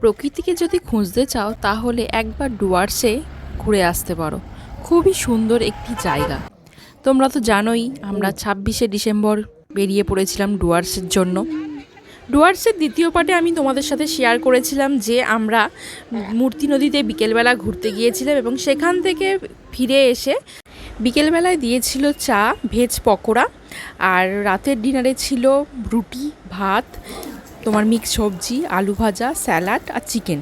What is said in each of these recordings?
প্রকৃতিকে যদি খুঁজতে চাও, তাহলে একবার ডুয়ার্সে ঘুরে আসতে পারো। খুবই সুন্দর একটি জায়গা। তোমরা তো জানোই, আমরা ছাব্বিশে ডিসেম্বর বেরিয়ে পড়েছিলাম ডুয়ার্সের জন্য। ডুয়ার্সের দ্বিতীয় পার্টে আমি তোমাদের সাথে শেয়ার করেছিলাম যে আমরা মূর্তি নদীতে বিকেলবেলা ঘুরতে গিয়েছিলাম এবং সেখান থেকে ফিরে এসে বিকেলবেলায় দিয়েছিল চা, ভেজ পকোড়া, আর রাতের ডিনারে ছিল রুটি, ভাত তোমার মিক্স সবজি আলু ভাজা স্যালাড আর চিকেন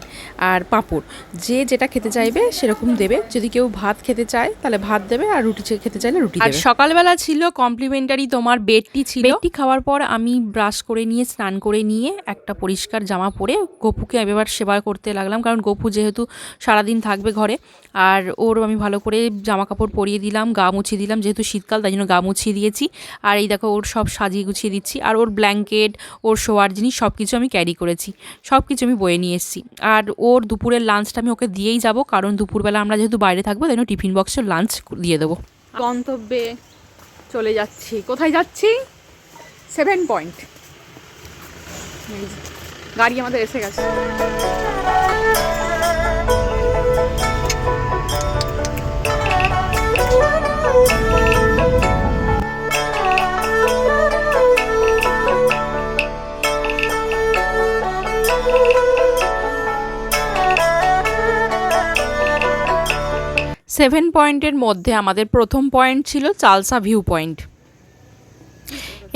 আর পাঁপড়। যে যেটা খেতে চাইবে সেরকম দেবে। যদি কেউ ভাত খেতে চায় তাহলে ভাত দেবে আর রুটি খেতে চাইলে রুটি আর সকালবেলা ছিল কমপ্লিমেন্টারি তোমার বেডটি ছিল। বেডটি খাওয়ার পর আমি ব্রাশ করে নিয়ে স্নান করে নিয়ে একটা পরিষ্কার জামা পরে গপুকে আমি এবার সেবা করতে লাগলাম। কারণ গপু যেহেতু সারাদিন থাকবে ঘরে আর ওর আমি ভালো করে জামা কাপড় পরিয়ে দিলাম গা মুছিয়ে দিলাম। যেহেতু শীতকাল তাই জন্য গা মুছিয়ে দিয়েছি। আর এই দেখো ওর সব সাজিয়ে গুছিয়ে দিচ্ছি। আর ওর ব্ল্যাঙ্কেট ওর শোয়ার জিনিস সব কিছু আমি ক্যারি করেছি সব কিছু আমি বয়ে নিয়ে এসেছি। আর ওর দুপুরের লাঞ্চটা আমি ওকে দিয়েই যাব, কারণ দুপুরবেলা আমরা যেহেতু বাইরে থাকব, তাই টিফিন বক্সে লাঞ্চ দিয়ে দেবো। গন্তব্যে চলে যাচ্ছি। কোথায় যাচ্ছি? সেভেন পয়েন্ট গাড়ি আমাদের এসে গেছে। সেভেন পয়েন্টের মধ্যে আমাদের প্রথম পয়েন্ট ছিল চালসা ভিউ পয়েন্ট।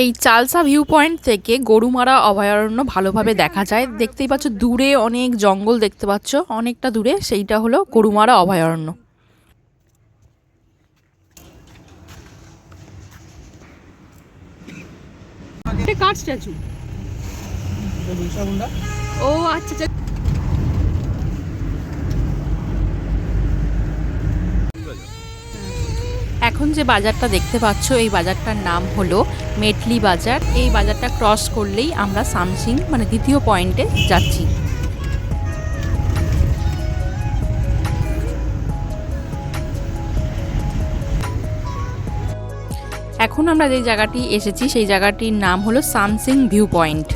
এই চালসা ভিউ পয়েন্ট থেকে গরুমারা অভয়ারণ্য ভালোভাবে দেখা যায়। দেখতেই পাচ্ছ দূরে অনেক জঙ্গল দেখতে পাচ্ছ অনেকটা দূরে সেইটা হলো গরুমারা অভয়ারণ্য। কার স্ট্যাচু? ও আচ্ছা। এখন যে বাজারটা দেখতে পাচ্ছ, এই বাজারটার নাম হলো মেটলি বাজার। এই বাজারটা ক্রস করলেই আমরা সামসিং মানে দ্বিতীয় পয়েন্টে যাচ্ছি। এখন আমরা যে জায়গাটি এসেছি, সেই জায়গাটির নাম হলো সামসিং ভিউ পয়েন্ট।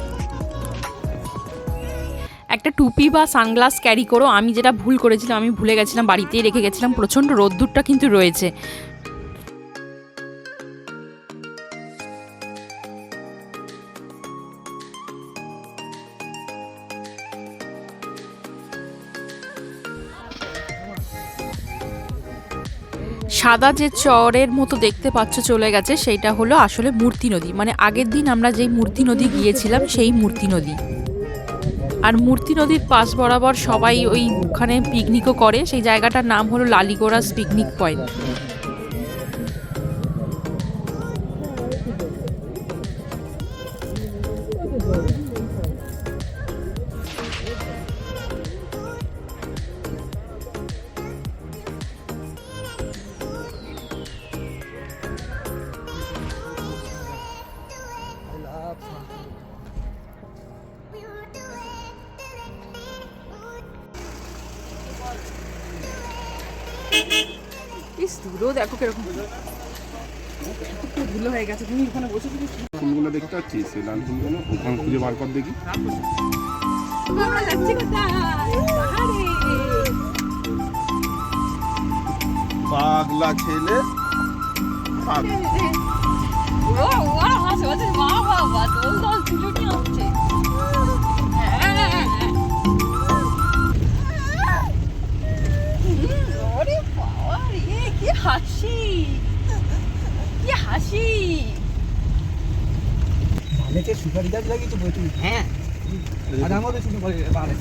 একটা টুপি বা সানগ্লাস ক্যারি করো, আমি যেটা ভুল করেছিলাম, আমি ভুলে গেছিলাম, বাড়িতেই রেখে গেছিলাম, প্রচণ্ড রোদ্দুরটা কিন্তু রয়েছে। সাদা যে চরের মতো দেখতে পাচ্ছ চলে গেছে, সেইটা হলো আসলে মূর্তি নদী। মানে আগের দিন আমরা যেই মূর্তি নদী গিয়েছিলাম, সেই মূর্তি নদী। আর মূর্তি নদীর পাশ বরাবর সবাই ওই ওখানে পিকনিকও করে। সেই জায়গাটার নাম হলো লালিগোড়াস পিকনিক পয়েন্ট ধুলো দেখো কীরকম ধুলো। হয়ে গেছে। তুমি ওখানে বসে ফুলগুলো দেখতে পাচ্ছিস লাল ফুলগুলো ওখানে খুঁজে বার কর দেখি। পাগলা ছেলে। পাগলা। ও ওরা হাসে ওদের মা বাবা দোল দোল ফুলুটি হাসি। কি হাসি। অনেকে সুপারি গাছ লাগিয়েছে প্রচুর হ্যাঁ। আর আমাদের শুধু বলে। বাড়ে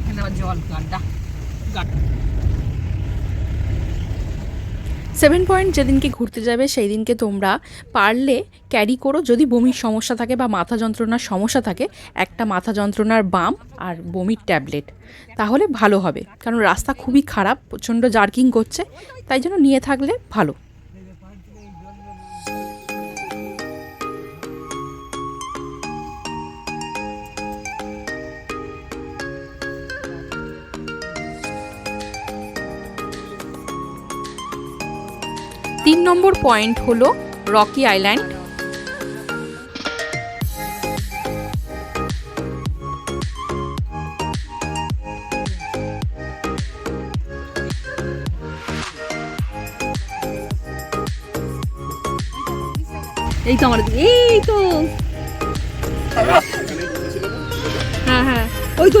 এখানে গাড্ডা। সেভেন পয়েন্ট যেদিনকে ঘুরতে যাবে সেই দিনকে তোমরা পারলে ক্যারি করো। যদি বমির সমস্যা থাকে বা মাথা যন্ত্রণার সমস্যা থাকে, একটা মাথা যন্ত্রণার বাম আর বমির ট্যাবলেট। তাহলে ভালো হবে। কারণ রাস্তা খুবই খারাপ, প্রচণ্ড জার্কিং করছে, তাই জন্য নিয়ে থাকলে ভালো। তিন নম্বর পয়েন্ট হলো রকি আইল্যান্ড। এই তো আমার এই তো। হ্যাঁ হ্যাঁ। ওই তো।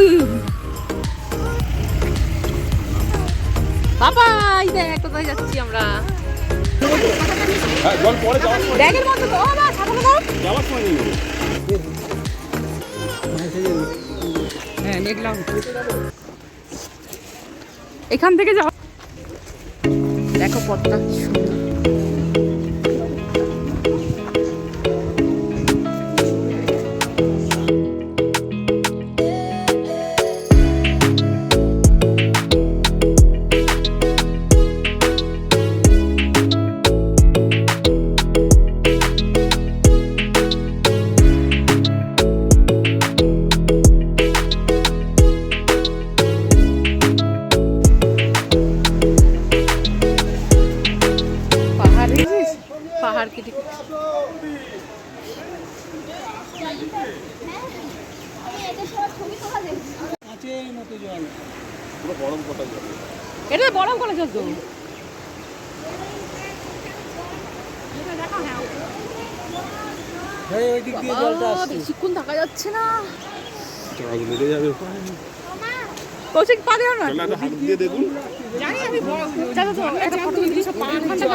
বাবা এই দেখ, কোথায় যাচ্ছি আমরা। ব্যাগের মধ্যে তো বাবা সাঁতার দাও। যাওয়ার সময় নিয়ে হ্যাঁ দেখলাম এখান থেকে যাও। দেখো পথটা সুন্দর। পুরো গরম কটা জল এটা তো হ্যাঁ বেশিক্ষণ থাকা যাচ্ছে না কৌশিক পা দেওয়া না জানি আমি একটা ফটো দিলি সব পা ঠান্ডা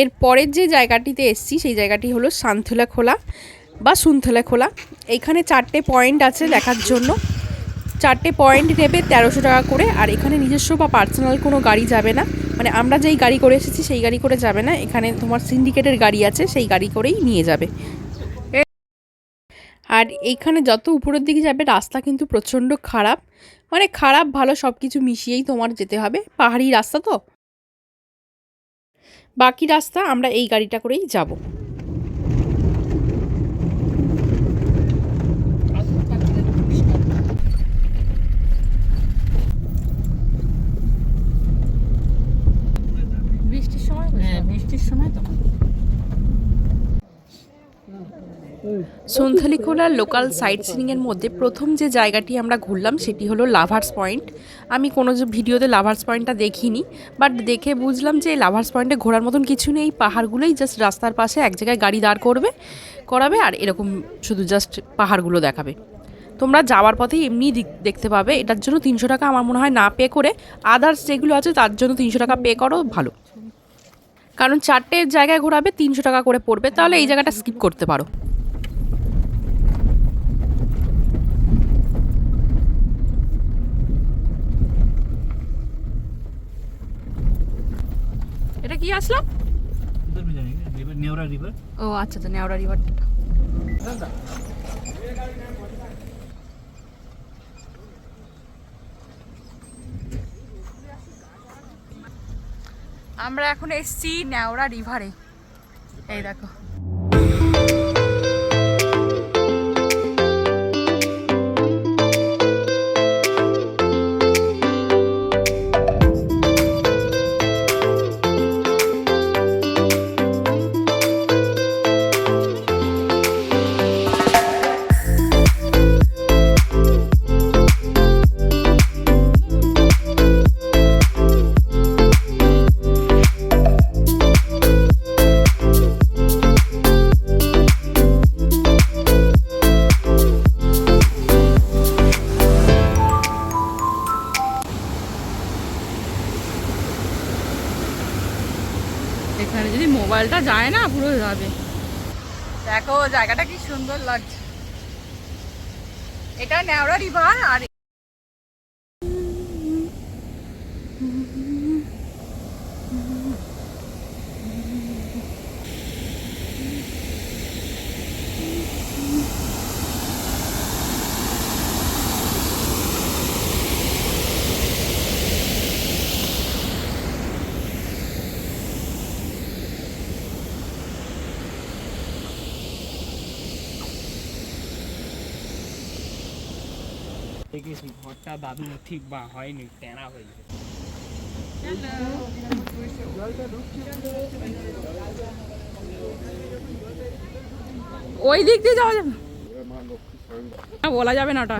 এর পরের যে জায়গাটিতে এসছি, সেই জায়গাটি হলো সান্থলা খোলা বা সুন্থলা খোলা। এখানে চারটে পয়েন্ট আছে দেখার জন্য। চারটে পয়েন্ট নেবে তেরোশো টাকা করে, আর এখানে নিজস্ব বা পার্সোনাল কোনো গাড়ি যাবে না। মানে আমরা যেই গাড়ি করে এসেছি, সেই গাড়ি করে যাবে না। এখানে তোমার সিন্ডিকেটের গাড়ি আছে, সেই গাড়ি করেই নিয়ে যাবে। আর এইখানে যত উপরের দিকে যাবে, রাস্তা কিন্তু প্রচণ্ড খারাপ। মানে খারাপ ভালো সব কিছু মিশিয়েই তোমার যেতে হবে। পাহাড়ি রাস্তা তো। বাকি রাস্তা আমরা এই গাড়িটা করেই যাব বৃষ্টির সময় হ্যাঁ বৃষ্টির সময় তখন সন্থালিখোলার লোকাল সাইট সিনিংয়ের মধ্যে প্রথম যে জায়গাটি আমরা ঘুরলাম সেটি হলো লাভার্স পয়েন্ট আমি কোনো যে ভিডিওতে লাভার্স পয়েন্টটা দেখিনি বাট দেখে বুঝলাম যে লাভার্স পয়েন্টে ঘোরার মতন কিছু নেই। পাহাড়গুলোই জাস্ট রাস্তার পাশে এক জায়গায় গাড়ি দাঁড় করবে, করাবে আর এরকম শুধু জাস্ট পাহাড়গুলো দেখাবে। তোমরা যাওয়ার পথেই এমনি দেখতে পাবে, এটার জন্য তিনশো টাকা আমার মনে হয় না পে করে। আদার্স যেগুলো আছে তার জন্য তিনশো টাকা পে করো, ভালো। কারণ চারটে জায়গায় ঘোরাবে, তিনশো টাকা করে পড়বে, তাহলে এই জায়গাটা স্কিপ করতে পারো। এটা কি আসলো? রিভার নেওরা রিভার ও আচ্ছা আচ্ছা নেওড়া রিভারটা আমরা এখন এসছি নেওড়া রিভারে এই দেখো। জায়গাটা কি সুন্দর লাগছে। এটা নেওড়া রিভার আর ঘরটা দাদু ঠিক বা হয়নি টেনা হয়ে গেছে। ওই দিক দিয়ে যাওয়া যাবে না? বলা যাবে না ওটা।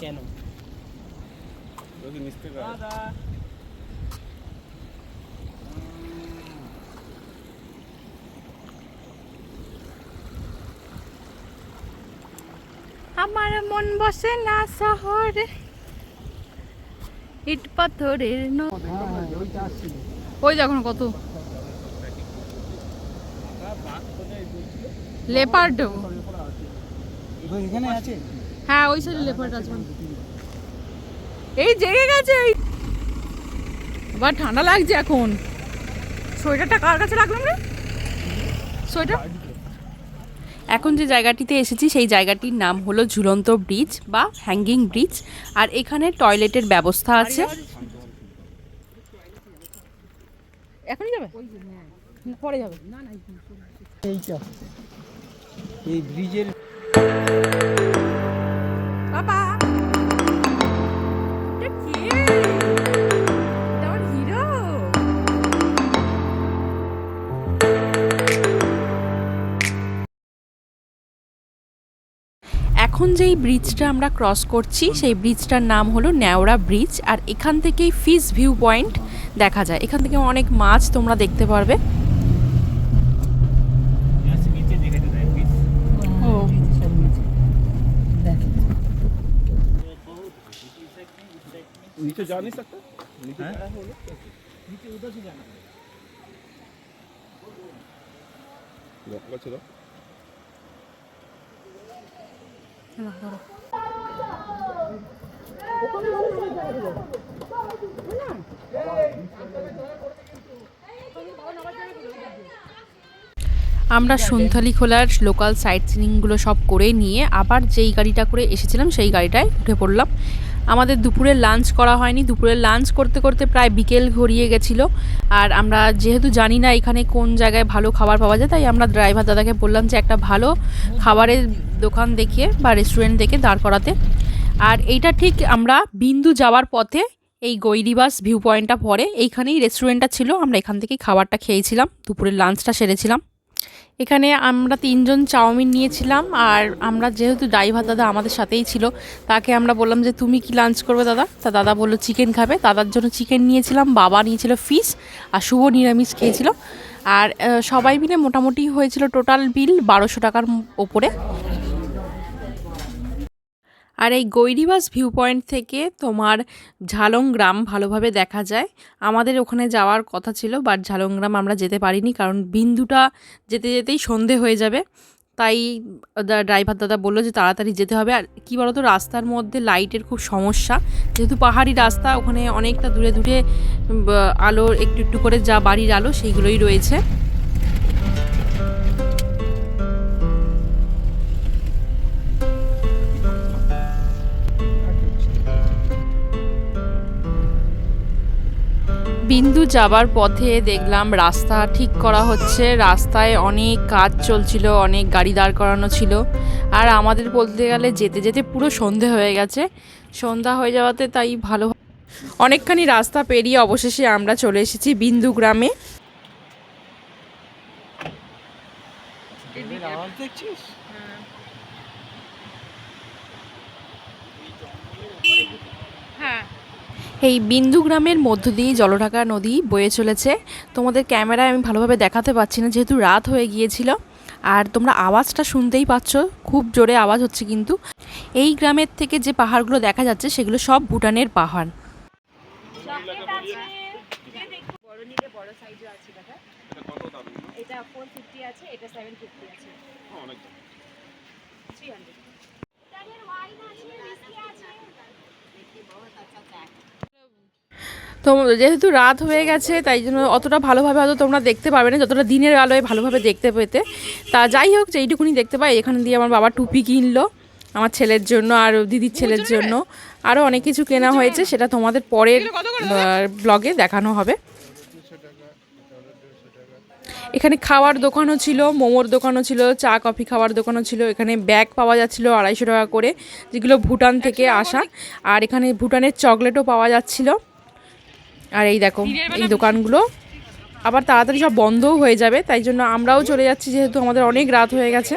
কেন যদি মিস্ত্রি দাদা আমার মন বসে না শহরে। ইট পাথরের ওই দেখুন কত? লেপার্ড হ্যাঁ ওই সাইডে লেপার্ড আছে। এই জেগে গেছে, এই আবার ঠান্ডা লাগছে এখন। সোয়েটারটা কার কাছে রাখলাম রে? সোয়েটার? এখন যে জায়গাটিতে এসেছি সেই জায়গাটির নাম হলো ঝুলন্ত ব্রিজ বা হ্যাঙ্গিং ব্রিজ। আর এখানে টয়লেটের ব্যবস্থা আছে। এখনই যাবে? পরে যাবে। এইটা এই ব্রিজের বাবা! এটা এখন যেই ব্রিজটা আমরা ক্রস করছি সেই ব্রিজটার নাম হলো ন্যাওড়া ব্রিজ আর এখান থেকেই ফিস ভিউ পয়েন্ট দেখা যায়। এখান থেকে অনেক মাছ তোমরা দেখতে পারবে। নিচে দেখাতে দেয় পিস ও নিচে জানিস একটা নিচে আমরা সন্থালি খোলার লোকাল সাইট সিনিংগুলো সব করে নিয়ে আবার যেই গাড়িটা করে এসেছিলাম, সেই গাড়িটায় উঠে পড়লাম। আমাদের দুপুরে লাঞ্চ করা হয়নি। দুপুরে লাঞ্চ করতে করতে প্রায় বিকেল ঘড়িয়ে গেছিল। আর আমরা যেহেতু জানি না এখানে কোন জায়গায় ভালো খাবার পাওয়া যায়, তাই আমরা ড্রাইভার দাদাকে বললাম যে একটা ভালো খাবারের দোকান দেখিয়ে বা রেস্টুরেন্ট দেখে দাঁড় করাতে। আর এইটা ঠিক আমরা বিন্দু যাওয়ার পথে এই গৈরিবাস ভিউ পয়েন্টটা পরে। এইখানেই রেস্টুরেন্টটা ছিল, আমরা এখান থেকেই খাবারটা খেয়েছিলাম। দুপুরের লাঞ্চটা সেরেছিলাম। এখানে আমরা তিনজন চাউমিন নিয়েছিলাম আর আমরা যেহেতু ড্রাইভার দাদা আমাদের সাথেই ছিল, তাকে আমরা বললাম যে, তুমি কি লাঞ্চ করবে দাদা? তা দাদা বলল চিকেন খাবে। দাদার জন্য চিকেন নিয়েছিলাম, বাবা নিয়েছিল ফিশ আর শুভ নিরামিষ খেয়েছিল। আর সবাই মিলে মোটামুটি হয়েছিল টোটাল বিল বারোশো টাকার ওপরে। আর এই গৈরিবাস ভিউ পয়েন্ট থেকে তোমার ঝালংগ্রাম ভালোভাবে দেখা যায়। আমাদের ওখানে যাওয়ার কথা ছিল বাট ঝালংগ্রাম আমরা যেতে পারিনি কারণ বিন্দুটা যেতে যেতেই সন্ধে হয়ে যাবে। তাই ড্রাইভার দাদা বলল যে তাড়াতাড়ি যেতে হবে। আর কী বলতো রাস্তার মধ্যে লাইটের খুব সমস্যা। যেহেতু পাহাড়ি রাস্তা ওখানে অনেকটা দূরে দূরে উম, বা- আলো একটু একটু করে যা বাড়ির আলো সেইগুলোই রয়েছে। বিন্দু যাবার পথে দেখলাম রাস্তা ঠিক করা হচ্ছে। রাস্তায় অনেক কাজ চলছিল অনেক গাড়ি দাঁড় করানো ছিল। আর আমাদের বলতে গেলে যেতে যেতে পুরো সন্ধে হয়ে গেছে। সন্ধ্যা হয়ে যাওয়াতে তাই ভালো অনেকখানি রাস্তা পেরিয়ে অবশেষে আমরা চলে এসেছি বিন্দু গ্রামে। দেখছিস? এই বিন্দু গ্রামের মধ্য দিয়ে জলঢাকা নদী বয়ে চলেছে। তোমাদের ক্যামেরায় আমি ভালোভাবে দেখাতে পাচ্ছি না, যেহেতু রাত হয়ে গিয়েছিল। আর তোমরা আওয়াজটা শুনতেই পাচ্ছ, খুব জোরে আওয়াজ হচ্ছে কিন্তু। এই গ্রামের থেকে যে পাহাড়গুলো দেখা যাচ্ছে, সেগুলো সব ভুটানের পাহাড়। বড় নিলে বড় সাইজও আছে দাদা এটা ফোর ফিফটি আছে এটা ফিফটি আছে থ্রি হান্ড্রেড তো যেহেতু রাত হয়ে গেছে তাই জন্য অতটা ভালোভাবে হয়তো তোমরা দেখতে পারবে না যতটা দিনের আলোয় ভালোভাবে দেখতে পেতে। তা যাই হোক যেইটুকুনি দেখতে পাই এখানে দিয়ে আমার বাবা টুপি কিনলো আমার ছেলের জন্য আর দিদির ছেলের জন্য। আরও অনেক কিছু কেনা হয়েছে সেটা তোমাদের পরের ব্লগে দেখানো হবে। এখানে খাওয়ার দোকানও ছিল মোমোর দোকানও ছিল চা কফি খাওয়ার দোকানও ছিল এখানে ব্যাগ পাওয়া যাচ্ছিল আড়াইশো টাকা করে যেগুলো ভুটান থেকে আসা। আর এখানে ভুটানের চকলেটও পাওয়া যাচ্ছিল। আর এই দেখো এই দোকানগুলো। আবার তাড়াতাড়ি সব বন্ধও হয়ে যাবে তাই জন্য আমরাও চলে যাচ্ছি যেহেতু আমাদের অনেক রাত হয়ে গেছে।